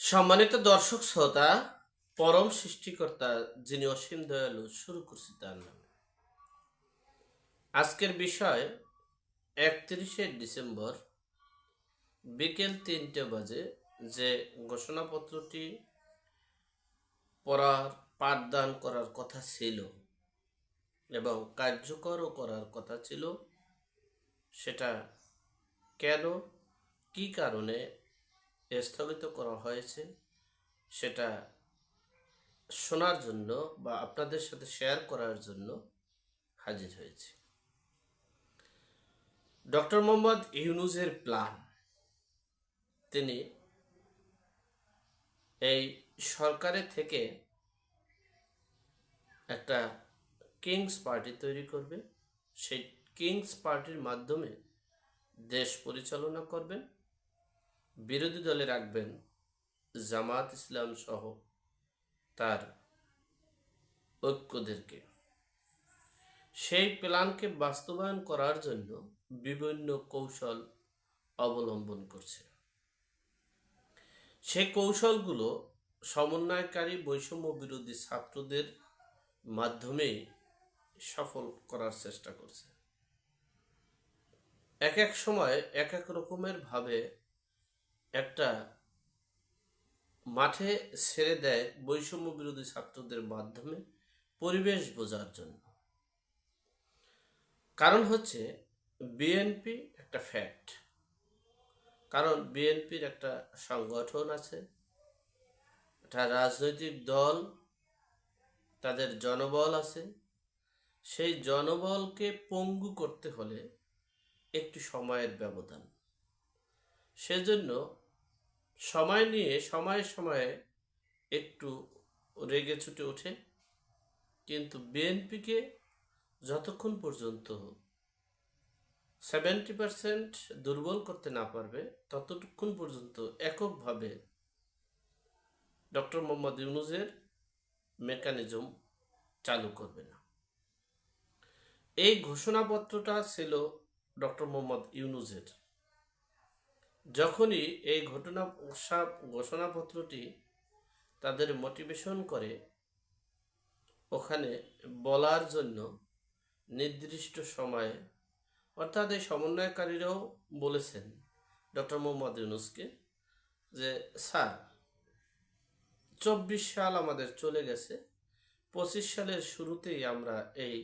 সম্মানিত দর্শক শ্রোতা, পরম সৃষ্টিকর্তা যিনি অসীম দয়ালু, শুরু করছি তার নামে। আজকের বিষয়, একত্রিশে ডিসেম্বর, বিকেল তিনটে বাজে, যে ঘোষণাপত্রটি পড়ার, পাঠদান করার কথা ছিল এবং কার্যকরও করার কথা ছিল, সেটা কেন, কি কারণে স্থগিত করা হয়েছে, সেটা শোনার জন্য বা আপনাদের সাথে শেয়ার করার জন্য হাজির হয়েছে। ডক্টর মোহাম্মদ ইউনুজের প্ল্যান তিনি এই সরকারের থেকে একটা কিংস পার্টি তৈরি করবে। সেই কিংস পার্টির মাধ্যমে দেশ পরিচালনা করবেন। বিরোধী দলে রাখবেন জামাত ইসলাম সহ তার ঐক্যদেরকে। সেই প্ল্যানকে বাস্তবায়ন করার জন্য বিভিন্ন কৌশল অবলম্বন করছে। সেই কৌশলগুলো সমন্বয়কারী বৈষম্য বিরোধী ছাত্রদের মাধ্যমে সফল করার চেষ্টা করছে। এক এক সময় এক এক রকমের ভাবে একটা মাঠে ছেড়ে দেয় বৈষম্য বিরোধী ছাত্রদের মাধ্যমে পরিবেশ বোঝার জন্য। কারণ হচ্ছে বিএনপি একটা ফ্যাক্ট কারণ বিএনপির একটা সংগঠন আছে, একটা রাজনৈতিক দল, তাদের জনবল আছে। সেই জনবলকে পঙ্গু করতে হলে একটু সময়ের ব্যবধান। সেজন্য সময় নিয়ে, সময়ে সময়ে একটু রেগে ছুটে ওঠে। কিন্তু বিএনপিকে যতক্ষণ পর্যন্ত সেভেন্টি পার্সেন্ট দুর্বল করতে না পারবে, ততক্ষণ পর্যন্ত এককভাবে ডক্টর মোহাম্মদ ইউনুজের মেকানিজম চালু করবে না। এই ঘোষণাপত্রটা ছিল ডক্টর মোহাম্মদ ইউনুসের। যখনই এই ঘটনা ঘোষণাপত্রটি তাদের মোটিভেশন করে, ওখানে বলার জন্য নির্দিষ্ট সময়ে, অর্থাৎ এই সমন্বয়কারীরাও বলেছেন ডক্টর মোহাম্মদ ইউনুসকে যে, স্যার, চব্বিশ সাল আমাদের চলে গেছে। পঁচিশ সালের শুরুতেই আমরা এই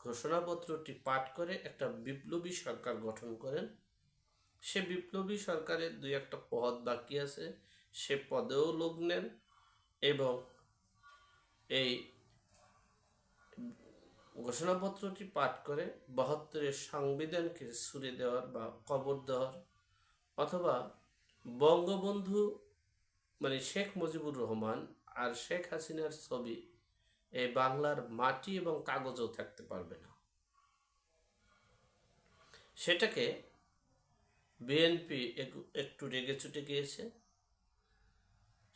ঘোষণাপত্রটি পাঠ করে একটা বিপ্লবী সরকার গঠন করেন। সে বিপ্লবী সরকারের দুই একটা পদ বাকি আছে, সে পদেও লোক নেন এবং এই ঘোষণাপত্রটি পাঠ করে বাহাত্তরের সংবিধানকে ছুড়ে দেওয়ার বা কবর দেওয়ার অথবা বঙ্গবন্ধু মানে শেখ মুজিবুর রহমান আর শেখ হাসিনার ছবি এই বাংলার মাটি এবং কাগজেও থাকতে পারবে না। সেটাকে বিএনপি একটু রেগে ছুটে গিয়েছে।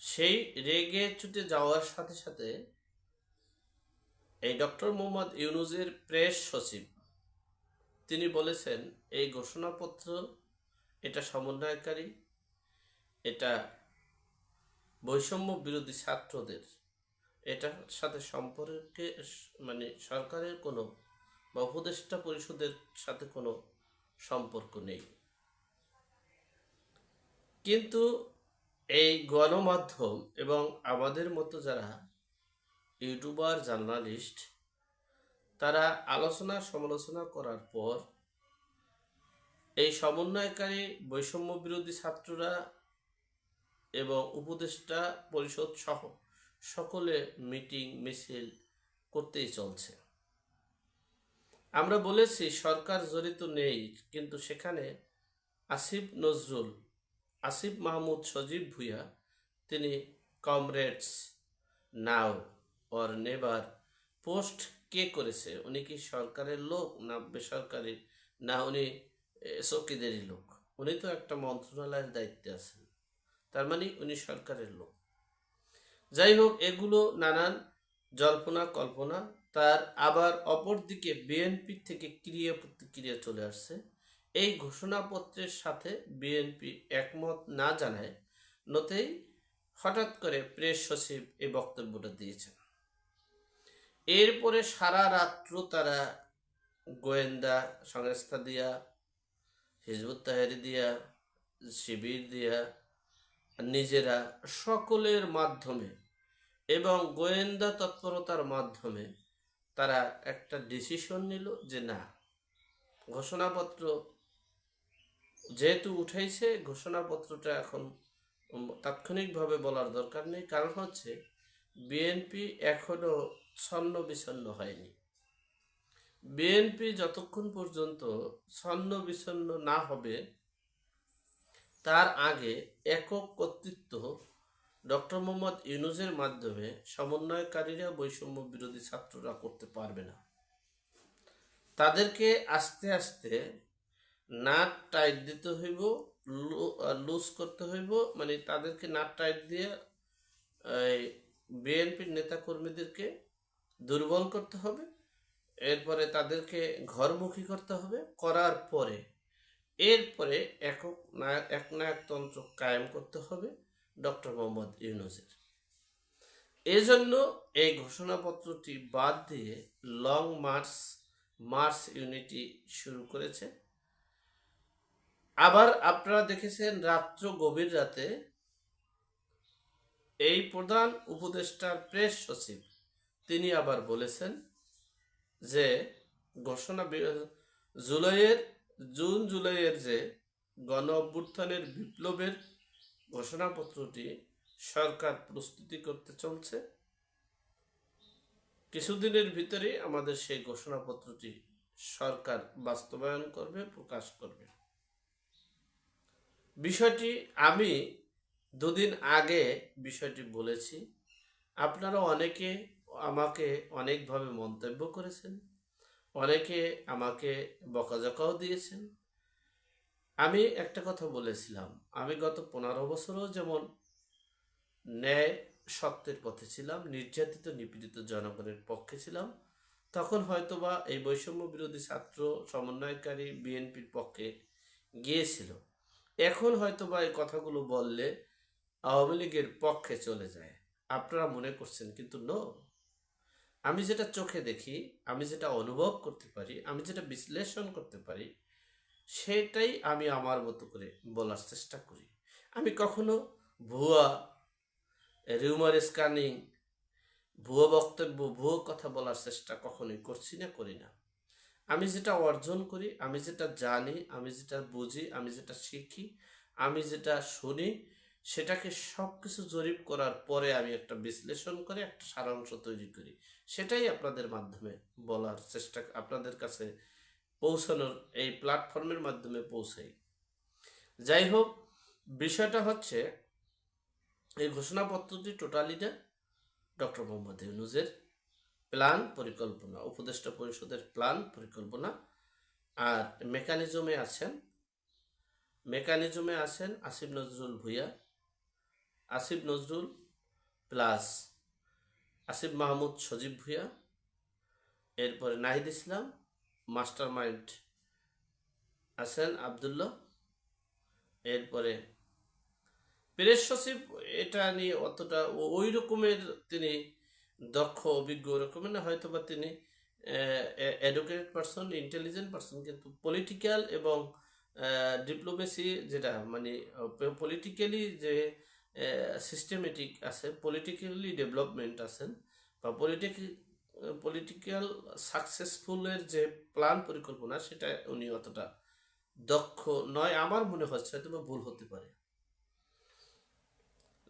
সেই রেগে ছুটে যাওয়ার সাথে সাথে এই ডক্টর মোহাম্মদ ইউনুজের প্রেস সচিব, তিনি বলেছেন, এই ঘোষণাপত্র, এটা সমন্বয়কারী, এটা বৈষম্য বিরোধী ছাত্রদের, এটার সাথে সম্পর্কে মানে সরকারের কোনো বা উপদেষ্টা পরিষদের সাথে কোনো সম্পর্ক নেই। কিন্তু এই গণমাধ্যম এবং আমাদের মতো যারা ইউটিউবার, জার্নালিস্ট, তারা আলোচনা সমালোচনা করার পর এই সমন্বয়কারী বৈষম্য বিরোধী ছাত্ররা এবং উপদেষ্টা পরিষদ সহ সকলে মিটিং, মিছিল করতেই চলছে। আমরা বলেছি, সরকার জড়িত নেই, কিন্তু সেখানে আসিফ নজরুল আসিফ মাহমুদ সজীব ভুইয়া, তিনি comrades now or never post কে করেছে? উনি কি সরকারের লোক না বেসরকারি? না উনি চকিদেরই লোক? উনি তো একটা মন্ত্রণালয়ের দায়িত্বে আছেন। তার মানে উনি সরকারের লোক। যাই হোক, এগুলো নানান জল্পনা, কল্পনা। তার আবার অপরদিকে বিএনপি থেকে ক্রিয়া প্রতিক্রিয়া চলে আসছে। এই ঘোষণাপত্রের সাথে বিএনপি একমত না জানায় নতেই হঠাৎ করে প্রেস সচিব এই বক্তব্যটা দিয়েছেন। এরপরে সারা রাত্র তারা গোয়েন্দা সংস্থা দিয়া, হিজবুত তাহারি দিয়া, শিবির দিয়া, নিজেরা সকলের মাধ্যমে এবং গোয়েন্দা তৎপরতার মাধ্যমে তারা একটা ডিসিশন নিল যে না, ঘোষণাপত্র যেহেতু উঠাইছে, ঘোষণাপত্রটা এখন তাৎক্ষণিকভাবে বলার দরকার নেই। কারণ হচ্ছে বিএনপি এখনও ছন্ন বিছন্ন হয়নি। বিএনপি যতক্ষণ পর্যন্ত ছন্ন বিছন্ন না হবে, তার আগে একক কর্তৃত্ব ডক্টর মোহাম্মদ ইউনুসের মাধ্যমে সমন্বয়কারীরা বৈষম্য বিরোধী ছাত্ররা করতে পারবে না। তাদেরকে আস্তে আস্তে নাট টাইট দিতে হইব লুজ করতে হইব মানে তাদেরকে নাট টাইট দিয়ে, এই বিএনপির নেতাকর্মীদেরকে দুর্বল করতে হবে, এরপরে তাদেরকে ঘরমুখী করতে হবে, করার পরে, এরপরে একক নায়ক একনায়কতন্ত্র কায়েম করতে হবে ডক্টর মোহাম্মদ ইউনুসের। এজন্য এই ঘোষণাপত্রটি বাদ দিয়ে লং মার্চ মার্চ ইউনিটি শুরু করেছে। আবার আপনারা দেখেছেন রাত্র গভীর রাতে এই প্রধান উপদেষ্টার প্রেস সচিব, তিনি আবার বলেছেন যে ঘোষণা জুলাইয়ের, জুন জুলাইয়ের যে গণ অভ্যুত্থানের বিপ্লবের ঘোষণাপত্রটি সরকার প্রস্তুতি করতে চলছে, কিছুদিনের ভিতরে আমাদের সেই ঘোষণাপত্রটি সরকার বাস্তবায়ন করবে, প্রকাশ করবে। বিষয়টি আমি দুদিন আগে বিষয়টি বলেছি। আপনারা অনেকে আমাকে অনেকভাবে মন্তব্য করেছেন। অনেকে আমাকে বকাঝকাও দিয়েছেন। আমি একটা কথা বলেছিলাম। আমি গত পনেরো বছরও যেমন ন্যায় সত্যের পথে ছিলাম, নির্যাতিত, নিপীড়িত জনগণের পক্ষে ছিলাম, তখন হয়তোবা এই বৈষম্য বিরোধী ছাত্র সমন্বয়কারী বিএনপির পক্ষে গিয়েছিল। এখন হয়তো বা এই কথাগুলো বললে আওয়ামী লীগের পক্ষে চলে যায়। আপনারা মনে করছেন, কিন্তু নো আমি যেটা চোখে দেখি, আমি যেটা অনুভব করতে পারি, আমি যেটা বিশ্লেষণ করতে পারি, সেটাই আমি আমার মতো করে বলার চেষ্টা করি। আমি কখনো ভুয়া রিউমার স্ক্যানিং ভুয়া বক্তব্য, ভুয়ো কথা বলার চেষ্টা কখনোই করছি না, করি না। আমি যেটা অর্জন করি, আমি যেটা জানি, আমি যেটা বুঝি, আমি যেটা শিখি, আমি যেটা শুনি, সেটাকে সব কিছু জরিপ করার পরে আমি একটা বিশ্লেষণ করে, একটা সারাংশ তৈরি করি। সেটাই আপনাদের মাধ্যমে বলার চেষ্টা, আপনাদের কাছে পৌঁছানোর এই প্ল্যাটফর্মের মাধ্যমে পৌঁছাই। যাই হোক, বিষয়টা হচ্ছে, এই ঘোষণাপত্রটি টোটালিটা ডক্টর মোহাম্মদ ইউনুজের প্ল্যান পরিকল্পনা, উপদেষ্টা পরিষদের প্ল্যান পরিকল্পনা। আর মেকানিজমে আছেন মেকানিজমে আছেন আসিফ নজরুল ভুইয়া। আসিফ নজরুল প্লাস আসিফ মাহমুদ সজীব ভুইয়া। এরপরে নাহিদ ইসলাম মাস্টার মাইন্ড আছেন আবদুল্লাহ। এরপরে প্রেস সচিব, এটা নিয়ে অতটা ওই রকমের তিনি দক্ষ, অভিজ্ঞ রকমের না হয়তো বা তিনি এডুকেটেড পার্সন ইন্টেলিজেন্ট পার্সন কিন্তু পলিটিক্যাল এবং ডিপ্লোমেসি যেটা মানে পলিটিক্যালি যে সিস্টেমেটিক আছে পলিটিক্যালি ডেভেলপমেন্ট আছেন, বা পলিটিক পলিটিক্যাল সাকসেসফুলের যে প্ল্যান পরিকল্পনা, সেটা উনি অতটা দক্ষ নয়, আমার মনে হচ্ছে হয়তো বা ভুল হতে পারে।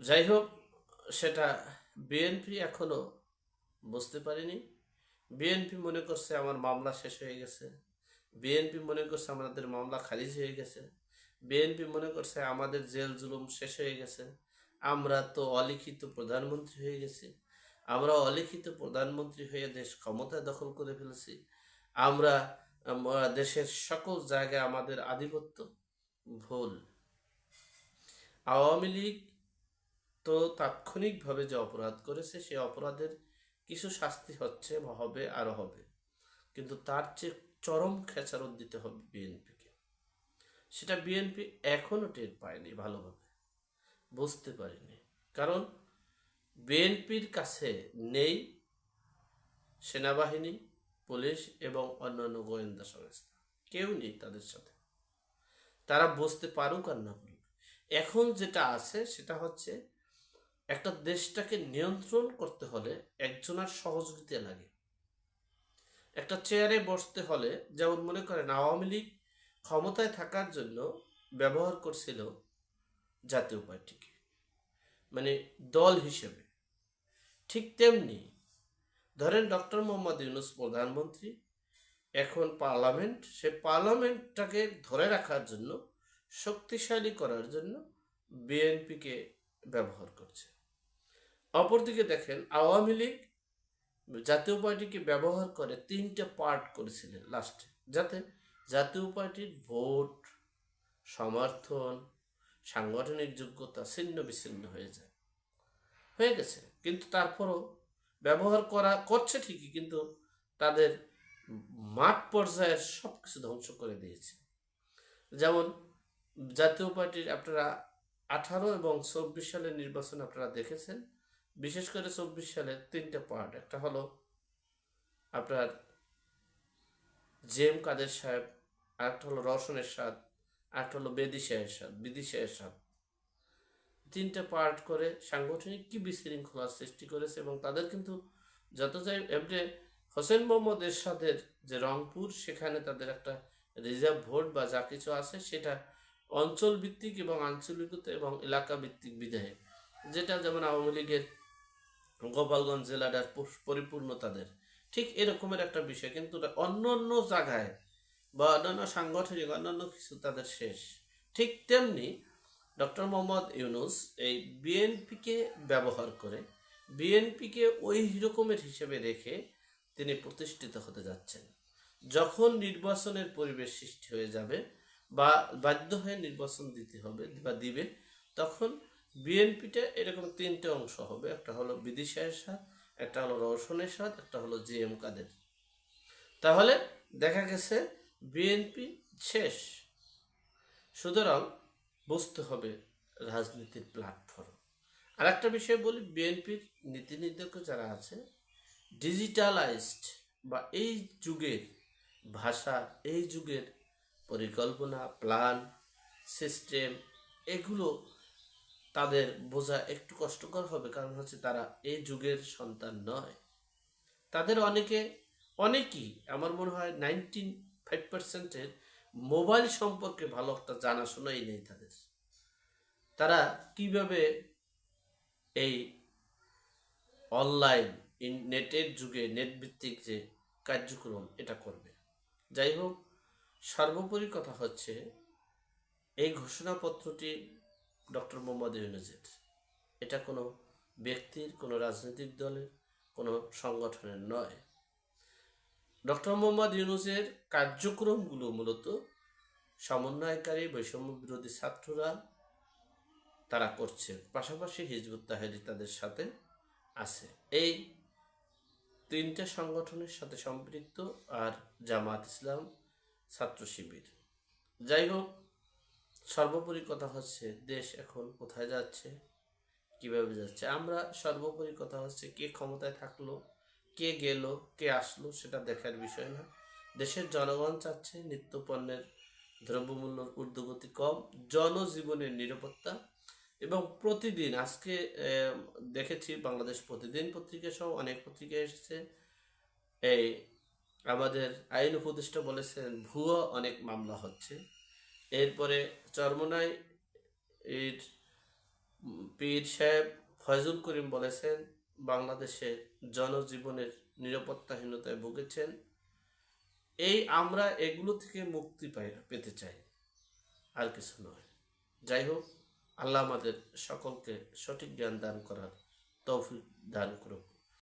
যাই হোক, সেটা বিএনপি এখনও বুঝতে পারিনি। বিএনপি মনে করছে আমার মামলা শেষ হয়ে গেছে। বিএনপি মনে করছে আমাদের মামলা খারিজ হয়ে গেছে। বিএনপি মনে করছে আমাদের জেল জুলুম শেষ হয়ে গেছে। আমরা তো অলিখিত প্রধানমন্ত্রী হয়ে গেছি। আমরা অলিখিত প্রধানমন্ত্রী হয়ে দেশ ক্ষমতা দখল করে ফেলেছি। আমরা দেশের সকল জায়গায় আমাদের আধিপত্য ভুল। আওয়ামী লীগ তো তাৎক্ষণিকভাবে যে অপরাধ করেছে, সে অপরাধের কিছু শাস্তি হচ্ছে বা হবে, আরও হবে। কিন্তু তার চেয়ে চরম খেচারত দিতে হবে বিএনপিকে। সেটা বিএনপি এখনও টের পায়নি ভালোভাবে। বুঝতে পারেনি। কারণ বিএনপির কাছে নেই সেনাবাহিনী, পুলিশ এবং অন্যান্য গোয়েন্দা সংস্থা। কেউ নেই তাদের সাথে। তারা বুঝতে পারুক আর না পারুক। এখন যেটা আছে সেটা হচ্ছে একটা দেশটাকে নিয়ন্ত্রণ করতে হলে একজনের সহযোগিতা লাগে। একটা চেয়ারে বসতে হলে যেমন মনে করেন আওয়ামী লীগ ক্ষমতায় থাকার জন্য ব্যবহার করছিল জাতীয় পার্টিকে মানে দল হিসেবে। ঠিক তেমনি ধরেন ডক্টর মোহাম্মদ ইউনুস প্রধানমন্ত্রী, এখন পার্লামেন্ট, সে পার্লামেন্টটাকে ধরে রাখার জন্য, শক্তিশালী করার জন্য বিএনপিকে ব্যবহার করছে। অপরদিকে দেখেন, আওয়ামী লীগ জাতীয় পার্টিকে ব্যবহার করে তিনটে পার্ট করেছিলেন লাস্টে যাতে জাতীয় পার্টির ভোট, সমর্থন, সাংগঠনিক যোগ্যতা ছিন্ন বিচ্ছিন্ন হয়ে যায়। হয়ে গেছে। কিন্তু তারপরও ব্যবহার করা, করছে ঠিকই, কিন্তু তাদের মাঠ পর্যায়ের সব কিছু ধ্বংস করে দিয়েছে। যেমন জাতীয় পার্টির আপনারা আঠারো এবং চব্বিশ সালের নির্বাচন আপনারা দেখেছেন বিশেষ করে চব্বিশ সালের তিনটা পার্ট একটা হলো আপনার জেম কাদের সাহেব, আরেকটা হলো রওশনের সাদ, আরেকটা হলো বেদি শাহের স্বাদ বিদি শাহের সাদ। তিনটা পার্ট করে সাংগঠনিক কি বিশৃঙ্খলার সৃষ্টি করেছে এবং তাদের কিন্তু যত যাই এমনি হোসেন মোহাম্মদ এরশাদের যে রংপুর, সেখানে তাদের একটা রিজার্ভ ভোট বা যা কিছু আছে, সেটা অঞ্চল ভিত্তিক এবং আঞ্চলিকতা এবং এলাকা ভিত্তিক বিধায়ক। যেটা যেমন আওয়ামী লীগের গোপালগঞ্জ জেলাটার পরিপূর্ণ তাদের ঠিক এরকমের একটা বিষয়, কিন্তু অন্য অন্য জায়গায় বা অন্যান্য সাংগঠনিক অন্যান্য কিছু তাদের শেষ। ঠিক তেমনি ডক্টর মোহাম্মদ ইউনুস এই বিএনপিকে ব্যবহার করে, বিএনপিকে ওই রকমের হিসেবে রেখে তিনি প্রতিষ্ঠিত হতে যাচ্ছেন। যখন নির্বাচনের পরিবেশ সৃষ্টি হয়ে যাবে বা বাধ্য হয়ে নির্বাচন দিতে হবে বা দিবে, তখন বিএনপিটা এরকম তিনটে অংশ হবে। একটা হলো বিদিশাহের স্বাদ একটা হলো রওশনের স্বাদ একটা হলো জি এম কাদের। তাহলে দেখা গেছে বিএনপি শেষ। সুতরাং বুঝতে হবে রাজনীতির প্ল্যাটফর্ম আর একটা বিষয় বলি, বিএনপির নীতি নির্ধারক যারা আছে ডিজিটালাইজড বা এই যুগের ভাষা, এই যুগের পরিকল্পনা প্ল্যান সিস্টেম এগুলো তাদের বোঝা একটু কষ্টকর হবে, কারণ হচ্ছে তারা এই যুগের সন্তান নয়। তাদের অনেকে, অনেকেই আমার মনে হয় নাইনটি ফাইভ পার্সেন্টের মোবাইল সম্পর্কে ভালো একটা জানাশোনাই নেই তাদের। তারা কীভাবে এই অনলাইন নেটের যুগে নেট ভিত্তিক যে কার্যক্রম এটা করবে। যাই হোক, সর্বোপরি কথা হচ্ছে, এই ঘোষণাপত্রটি ডক্টর মোহাম্মদ ইউনুজের এটা কোনো ব্যক্তির, কোনো রাজনৈতিক দলের, কোনো সংগঠনের নয়। ডক্টর মোহাম্মদ ইউনুসের কার্যক্রমগুলো মূলত সমন্বয়কারী, বৈষম্য বিরোধী ছাত্ররা তারা করছে পাশাপাশি হিজবুত তাহেরি তাদের সাথে আছে। এই তিনটে সংগঠনের সাথে সম্পৃক্ত আর জামাত ইসলাম ছাত্র শিবির। যাই হোক সর্বোপরি কথা হচ্ছে, দেশ এখন কোথায় যাচ্ছে, কীভাবে যাচ্ছে? আমরা সর্বোপরি কথা হচ্ছে কে ক্ষমতায় থাকল, কে গেল, কে আসলো সেটা দেখার বিষয় না। দেশের জনগণ চাচ্ছে নিত্য পণ্যের দ্রব্যমূল্যর ঊর্ধ্বগতি কম, জনজীবনের নিরাপত্তা এবং প্রতিদিন, আজকে দেখেছি বাংলাদেশ প্রতিদিন পত্রিকা সহ অনেক পত্রিকা এসেছে। এই, আমাদের আইন উপদেষ্টা বলেছেন, ভুয়া অনেক মামলা হচ্ছে। এরপরে চরমনাই এর পীর সাহেব ফয়জুল করিম বলেছেন বাংলাদেশে জনজীবনের নিরাপত্তাহীনতায় ভুগেছেন। এই আমরা এগুলো থেকে মুক্তি পাই, পেতে চাই। আর কিছু নয়। যাই হোক, আল্লাহ আমাদের সকলকে সঠিক জ্ঞান দান করার তৌফিক দান করুক।